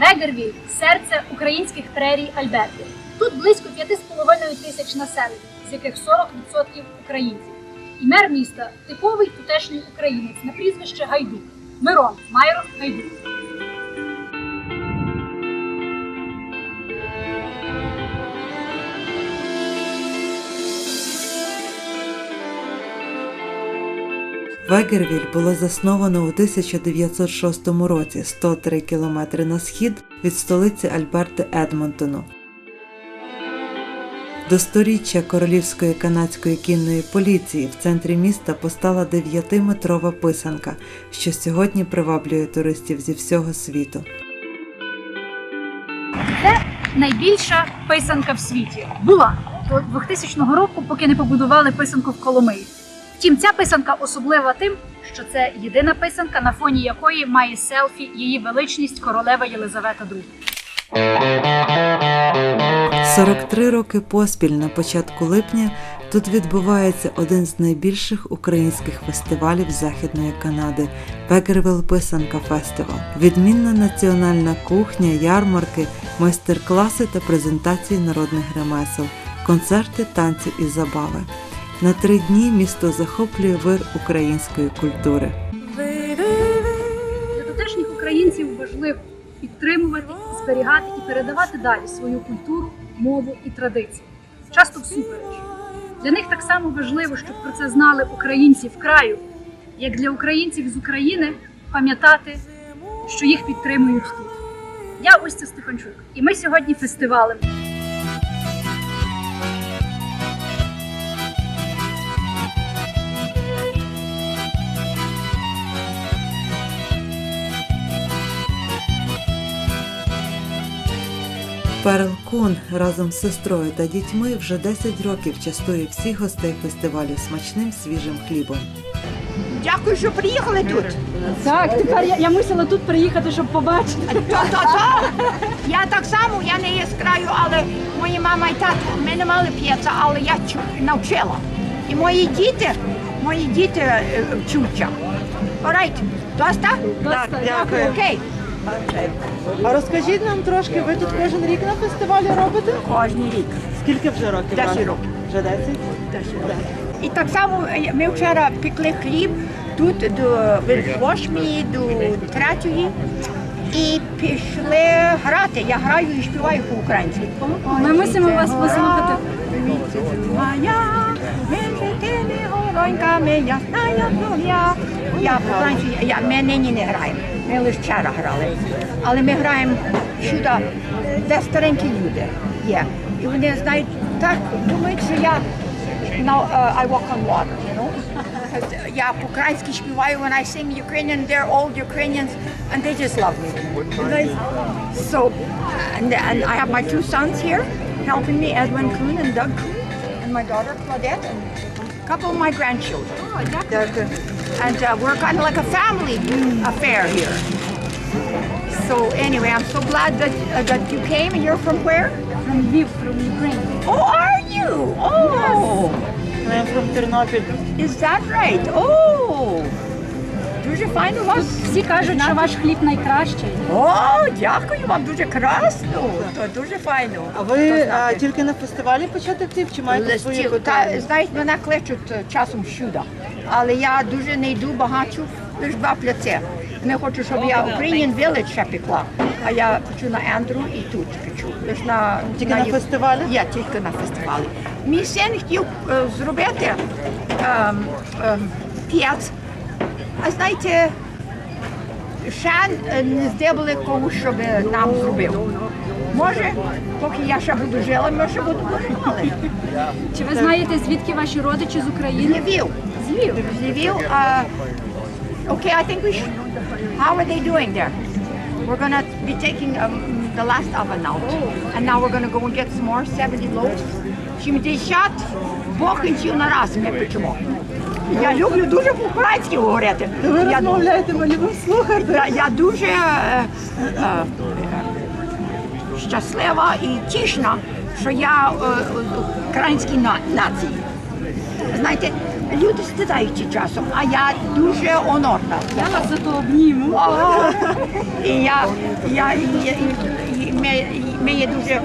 Вегервіль серце українських прерій Альберти. Тут близько 5,5 тисяч населення, з яких 40% українців. І мер міста типовий тутешній українець на прізвище Гайдук. Мирон Майро Гайдук. Вегервіль було засновано у 1906 році 103 кілометри на схід від столиці Альберти Едмонтону. До сторіччя Королівської канадської кінної поліції в центрі міста постала 9-метрова писанка, що сьогодні приваблює туристів зі всього світу. Це найбільша писанка в світі. Була до 2000 року, поки не побудували писанку в Коломиї. Втім, ця писанка особлива тим, що це єдина писанка, на фоні якої має селфі її величність королева Єлизавета II. 43 роки поспіль на початку липня тут відбувається один з найбільших українських фестивалів Західної Канади Вегервіл Писанка Фестивал. Відмінна національна кухня, ярмарки, майстер-класи та презентації народних ремесел, концерти, танці і забави. На три дні місто захоплює вир української культури. Для тутешніх українців важливо підтримувати, зберігати і передавати далі свою культуру, мову і традиції. Часто всупереч. Для них так само важливо, щоб про це знали українці в краю, як для українців з України пам'ятати, що їх підтримують тут. Я Устя Стефанчук, і ми сьогодні фестивалем. Перл Кун разом з сестрою та дітьми вже 10 років частує всіх гостей фестивалю смачним свіжим хлібом. Дякую, що приїхали тут. Так, тепер я, я мусила тут приїхати, щоб побачити. То-то-то. Я так само, я не є з краю, але мої мама і тато, ми не мали п'єца, але я чу- навчила. І мої діти, мої діти е, вчуться. Alright. Доста? Так, дякую. Окей. А розкажіть нам трошки, ви тут кожен рік на фестивалі робите? Кожний рік. Скільки вже років? Десять років. Вже 10? І так само е, ми вчора пекли хліб тут до восьмої, до третьої. І пішли грати. Я граю і співаю по-українськи. Ми мусимо вас послухати. Моя, між тими гороньками, ясна як зоря. Я по-українськи, я, ми нині не граємо. Ми лише вчора грали. Але ми граємо сюди, де старенькі люди є. І вони знають, так думають, що я now, uh, I walk on water, you know. 'Cause Я по-українськи співаю, when I sing Ukrainian, they're all Ukrainians, and they just love me. And they- So, and, and I have my two sons here helping me, Edwin Kuhn and Doug Kuhn, and my daughter Claudette, and couple of my grandchildren. Oh. And uh, we're kind of like a family affair here. So anyway, I'm so glad that uh, that you came. And you're from where? From Lviv, from Ukraine. Oh, are you? Oh. Yes. I'm from Ternopil. Is that right? Oh. Дуже файно у вас. Всі кажуть, що ваш хліб найкращий. О, дякую вам дуже красно. То дуже файно. А ви а, тільки на фестивалі почати хліб чи маєте свою Листів. Та, знаєте, мене кличуть е, часом сюди. Але я дуже не йду багато, лише два пляці. Не хочу, щоб я Ukrainian Village ще пекла. А я печу на Ендру і тут печу. Лише на, Тільки на фестивалі? Я тільки на фестивалі. Мій син хотів е, зробити ем, ем, п'єц. А знаєте, ще не здобули кого, щоб нам зробив. Може, поки я ще буду жила, ми ще будемо жили. Чи ви знаєте, звідки ваші родичі з України? Lviv. Lviv. Lviv. Uh, okay, I think we should. How are they doing there? We're gonna be taking um, the last oven out, and now we're gonna go and get some more 70 loaves. 70 бохинців на раз ми печемо. Я люблю дуже по-українськи говорити. Ви Я, розмовляєте, ми любимо слухати. я, я дуже е, е, щаслива і тішна, що я е, е, українській на- нації. Знаєте, люди стидаються часом, а я дуже онорна. Я вас за то обніму. І я, я, і, і, і, ми, і ми є дуже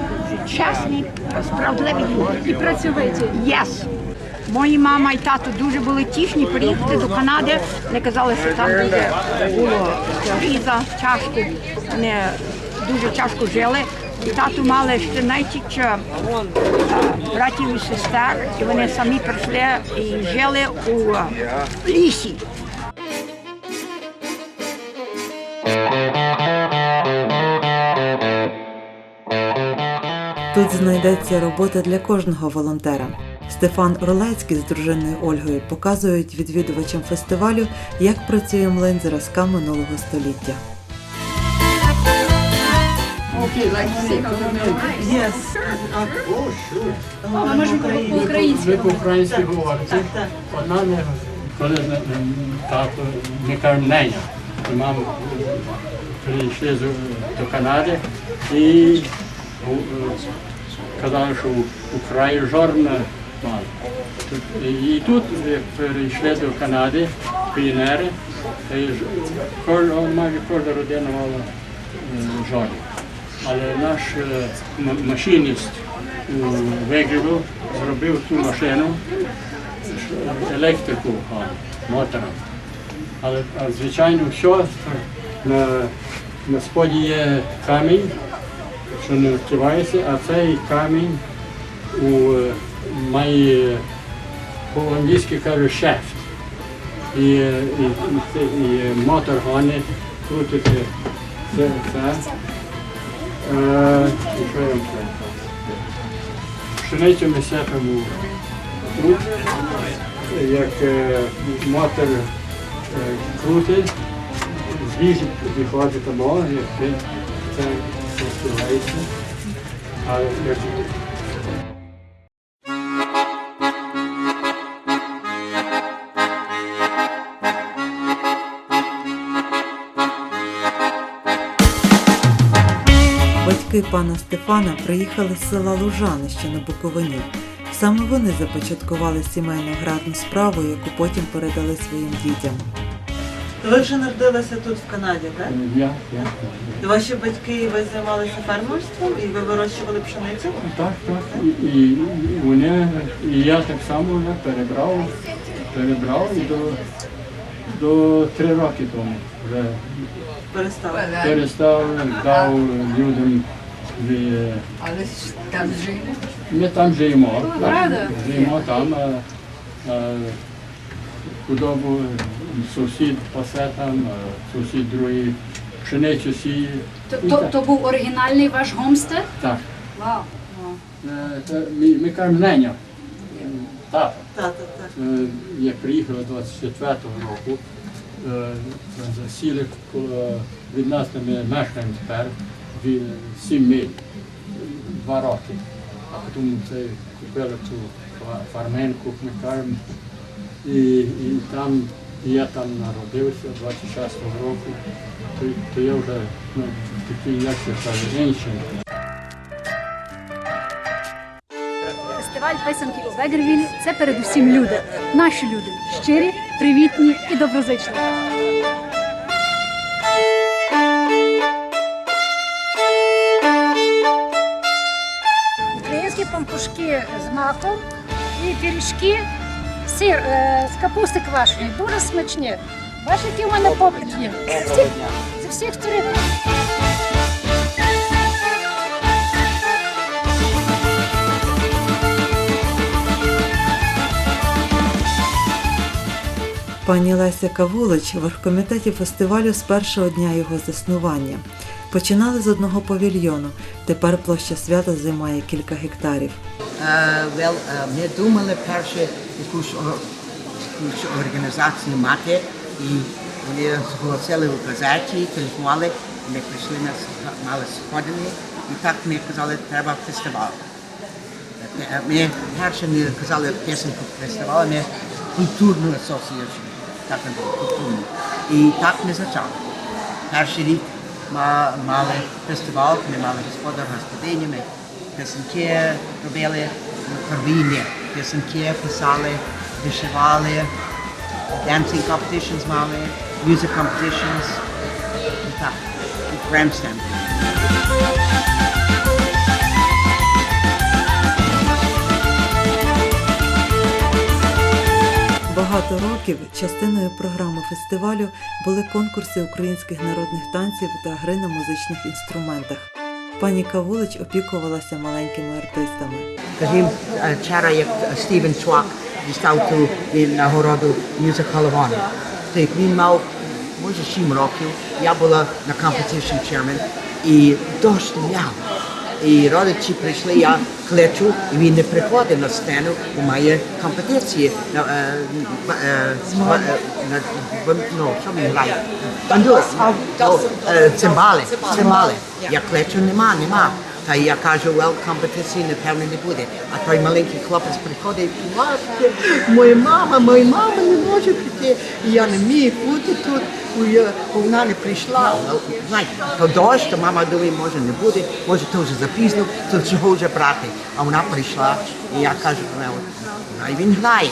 чесні, справедливі люди. І працьовиті. Yes. Мої мама і тато дуже були тішні приїхати до Канади. Вони казали, що там буде було криза, тяжко. Вони дуже тяжко жили. І тату мали ще найтіче братів і сестер, і вони самі прийшли і жили у е, лісі. Тут знайдеться робота для кожного волонтера. Стефан Ролецький з дружиною Ольгою показують відвідувачам фестивалю, як працює млин зразка минулого століття. Ми можемо по-українськи. Ви по-українськи говорите. Одна не коли тато ми кажемо неня. І мама прийшли до Канади і е, казали, що у краї жорна мали. І тут перейшли до Канади, піонери, майже кожна родина мала е, жорні. Але наш е, машиніст у Вегріву зробив цю машину електрику а, мотором. Але звичайно все на, на споді є камінь, що не відкривається, а цей камінь у, е, має по-англійськи кажуть шефт. І, і, і, і мотор гони крутити це. це. Е, і що я вам? Пшеницю ми сипемо тут, як е, мотор е, крутить, звіжі виходить тому, як це розкривається. А як Пана Стефана приїхали з села Лужани, що на Буковині. Саме вони започаткували сімейну аграрну справу, яку потім передали своїм дітям. Ви вже народилися тут в Канаді, так? я, я. Ваші батьки і ви займалися фермерством і ви вирощували пшеницю? Так, так. І, і вони, і я так само вже перебрав, перебрав і до, до три роки тому вже Перестали. перестав, дав людям. Але там живуть. Ми там живемо. правда? Живемо там. а, а, Худобу сусід пасе там, а сусід другий пшеницю сіє. То, то, то був оригінальний ваш гомстед? Так. Вау. Е, це Ми, ми кажемо неня. Тата. Так, так. Е, як приїхали 24-го року, е, засіли від нас, ми мешкаємо тепер, від 7 миль, два роки. А потім це купили цю фа- фарменку, ми кажемо, і, там, я там народився 26-го року, то, то я вже ну, такий, як це каже, ancient. Фестиваль писанки у Вегервілі це передусім люди. Наші люди щирі, привітні і доброзичливі. Українські пампушки з маком і пиріжки сир е, з капусти квашеної. Дуже смачні. Бачите, у мене попит є. З з всіх сторін. Пані Леся Кавулич в оргкомітеті фестивалю з першого дня його заснування. Починали з одного павільйону. Тепер площа свята займає кілька гектарів. Е, Wel, е, ми думали перше якусь, організацію мати, і вони зголосили в газеті, телефонували, ми прийшли на мали сходини, і так ми казали, треба фестиваль. Е, Ми перше не казали пісеньку фестивалю, ми культурну асоціацію, так культурну. І так ми почали. Перший рік ма- мали фестиваль, ми мали господар, господині, ми пісеньки робили, перві ми. пісеньки писали, вишивали, dancing competitions мали, music competitions. І так, і grandstand. Багато років частиною програми фестивалю були конкурси українських народних танців та гри на музичних інструментах. Пані Кавулич опікувалася маленькими артистами. Скажімо, е, вчора як Стівен Чвак дістав ту е, нагороду Music of Honor. То як він мав, може, 7 років, я була на competition chairman і дощ стояв. І родичі прийшли, я кличу, і він не приходить на сцену, бо має компетиції. На, ну, що він грає? Бандура. Е, Цимбали, цимбали. Я кличу, нема, нема. Та я кажу, well, компетиції напевно не буде. А той маленький хлопець приходить і моя мама, моя мама не може піти. Я не міг бути тут, вона не прийшла. Знаєте, то дощ, то мама думає, може не буде, може то вже запізно, то чого вже брати. А вона прийшла, і я кажу, «Ну, ну, і він грає.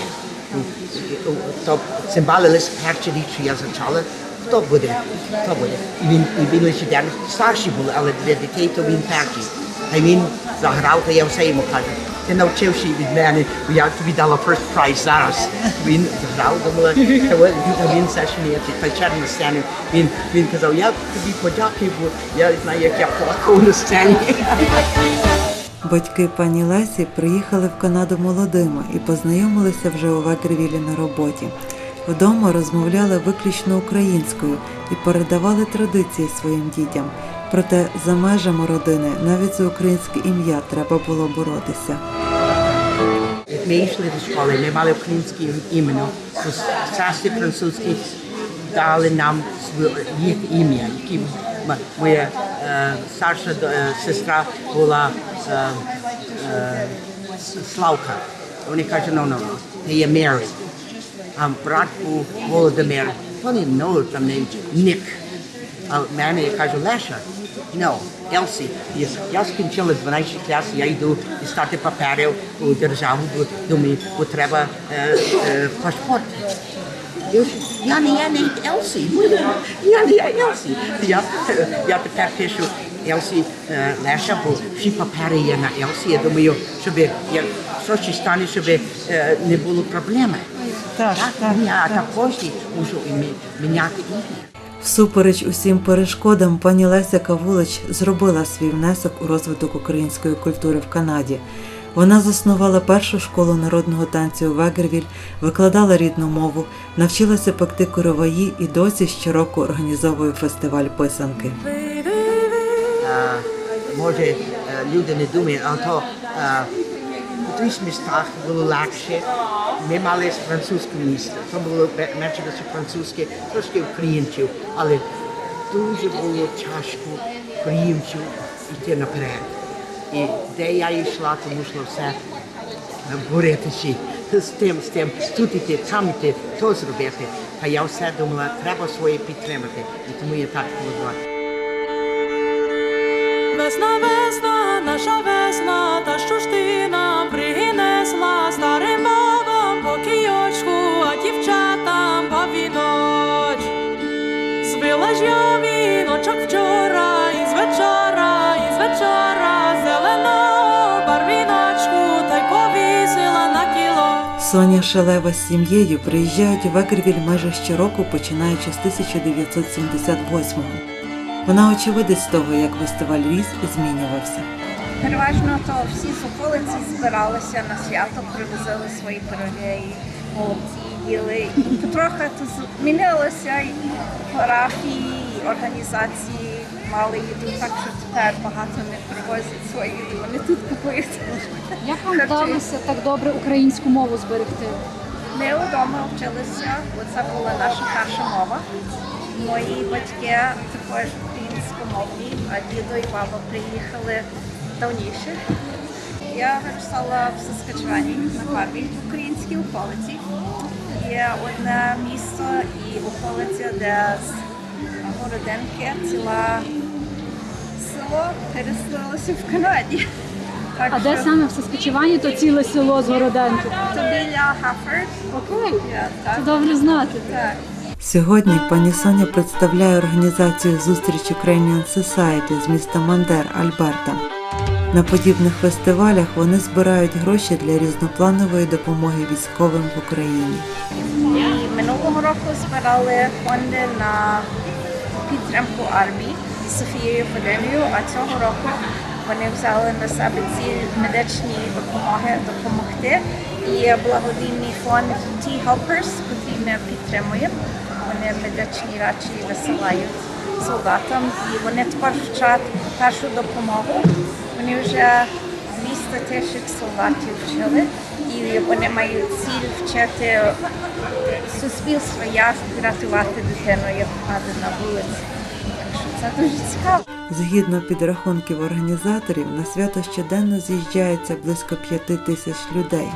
То цимбали лише перші річ, що я зачала, хто буде, хто буде. І він, і він лише день старші були, але для дітей то він перший. Та він заграв, то я все йому кажу. Ти навчився від мене, я тобі дала first prize зараз. Він та він все сміється, та чер на сцену. Він, він казав, я тобі подякую, бо я знаю, як я плакав на сцені. Батьки пані Лесі приїхали в Канаду молодими і познайомилися вже у Векервілі на роботі. Вдома розмовляли виключно українською і передавали традиції своїм дітям. Проте за межами родини навіть за українське ім'я треба було боротися. Ми йшли до школи, ми мали українське ім'я, то французькі дали нам їх ім'я. Які моя е, старша е, сестра була е, Славка. Вони кажуть, ну, ну, ти є Мері. А брат був Володимир. Вони ну, там не Ник. А в мене я кажу, Леша, no, Елсі. Я, я скінчила 12 клас, я йду дістати паперів у державу, бо думаю, бо треба е, е, паспорт. Я, ж- я не я не Елсі, я не я Елсі. Я, е, я тепер пишу Елсі е, Леша, бо всі папери є на Елсі. Я думаю, щоб як щось стане, щоб е, не було проблеми. Так, так. Я також мушу імі- міняти ім'я. Всупереч усім перешкодам, пані Леся Кавулич зробила свій внесок у розвиток української культури в Канаді. Вона заснувала першу школу народного танцю у Вегервіль, викладала рідну мову, навчилася пекти короваї і досі щороку організовує фестиваль писанки. Е, може е, люди не думають, а то е, містах було легше. Ми мали французьке місто, то було лише французьке, трошки українців, але дуже було тяжко українців йти наперед. І де я йшла, то мусила все боротися з тим, з тим, тут іти, там іти, то зробити. А я все думала, треба своє підтримати. І тому я так була. Весна, весна, наша весна, Соня Шелева з сім'єю приїжджають у Векервіль майже щороку, починаючи з 1978-го. Вона очевидець того, як фестиваль ріс змінювався. Переважно то всі з околиці збиралися на свято, привозили свої пироги, і молодці їли. І потрохи змінилося і парафії, і організації мали їду, так що тепер багато не привозять свою їду, вони тут купують. Як вам вдалося так добре українську мову зберегти? Ми вдома вчилися, бо це була наша перша мова. Мої батьки також українськомовні, а дідо і баба приїхали давніше. Я виростала в Саскачевані на в українській околиці. Є одне місто і околиця, де з Городенки ціла село переселилося в Канаді. Так А де саме в Саскачевані, то ціле село з Городенки. Це біля Хафорд. Окей, Я, це так, добре знати. так. Сьогодні пані Соня представляє організацію зустріч Ukrainian Society з міста Мандер, Альберта. На подібних фестивалях вони збирають гроші для різнопланової допомоги військовим в Україні. І минулого року збирали фонди на підтримку армії з Софією Феденою, а цього року вони взяли на себе ці медичні допомоги допомогти. І благодійний фонд T-Helpers, який ми підтримуємо. Вони медичні речі висилають солдатам, і вони тепер вчать першу допомогу. Вони вже 200 тисяч солдатів вчили, і вони мають ціль вчити суспільство, як врятувати дитину, як впаде на вулиці. Це дуже цікаво. Згідно підрахунків організаторів, на свято щоденно з'їжджається близько п'яти тисяч людей.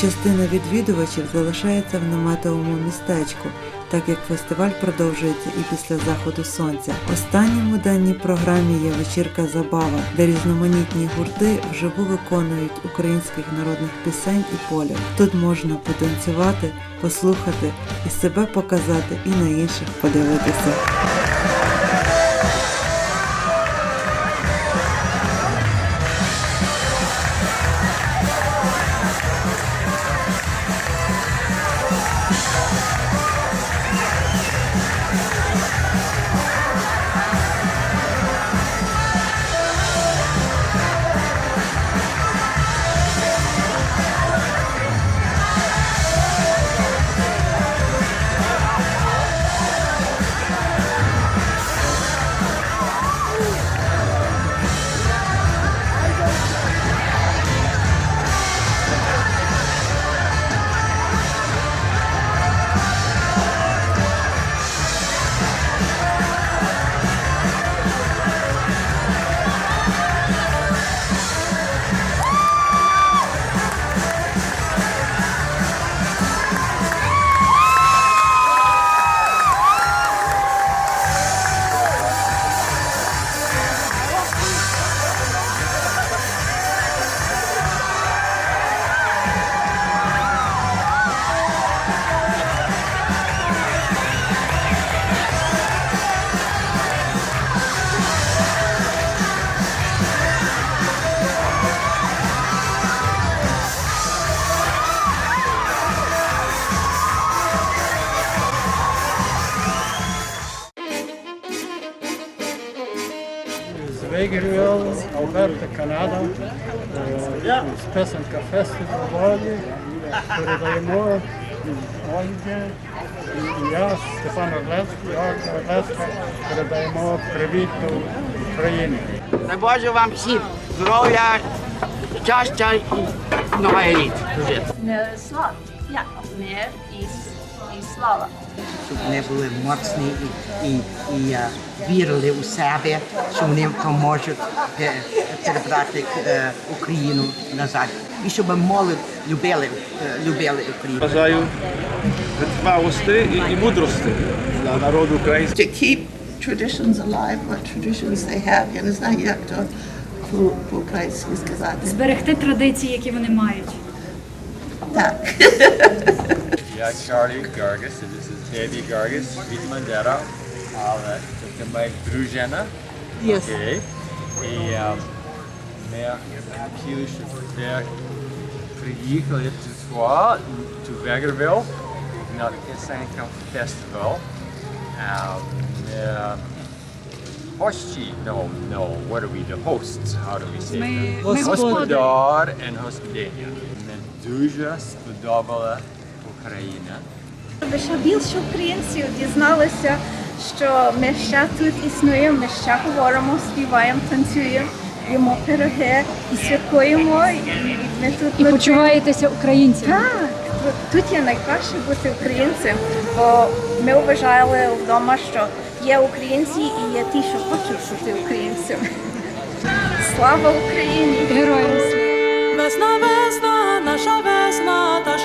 Частина відвідувачів залишається в наметовому містечку, так як фестиваль продовжується і після заходу сонця. Останнім у денній програмі є вечірка забава, де різноманітні гурти вживу виконують українських народних пісень і полів. Тут можна потанцювати, послухати і себе показати, і на інших подивитися. З Вейгервіл, Алберта, Канада, е, з писанка фестивалю передаємо Ольгі і я, Степан Орлецький, Ольга Орлецька, передаємо привіт до України. Дай Боже вам всім здоров'я, щастя і много літ. Слава. Мир і, і слава. Щоб вони були моцні і, і, і е, вірили у себе, що вони поможуть е, перебрати е, Україну назад. І щоб молодь любили, е, любили Україну. Бажаю витривалості і, і мудрості для народу українського. to keep traditions alive, what traditions they have. Я не знаю, як то по-українськи сказати. Зберегти традиції, які вони мають. Так. Я Чарлі Гаргас, і this is Davy Gargis від Мандера, але це моя дружина. Yes. Окей. І ем, ми хотіли, щоб ви приїхали тут, to Vegerville, на Пісенка фестиваль. Ем, Ми гості, no, no, what are we, the hosts, how do we say Ми- that? ми господарі. Господар and господиня. Ми дуже сподобала Україна. Ще більше українців дізналися, що ми ще тут існуємо, ми ще говоримо, співаємо, танцюємо, їмо пироги і святкуємо. І ми тут І почуваєтеся українцями. Так, тут- є найкраще бути українцем, бо ми вважали вдома, що є українці і є ті, що хочуть бути українцями. Слава Україні! Героям слава! Весна, весна, наша весна, та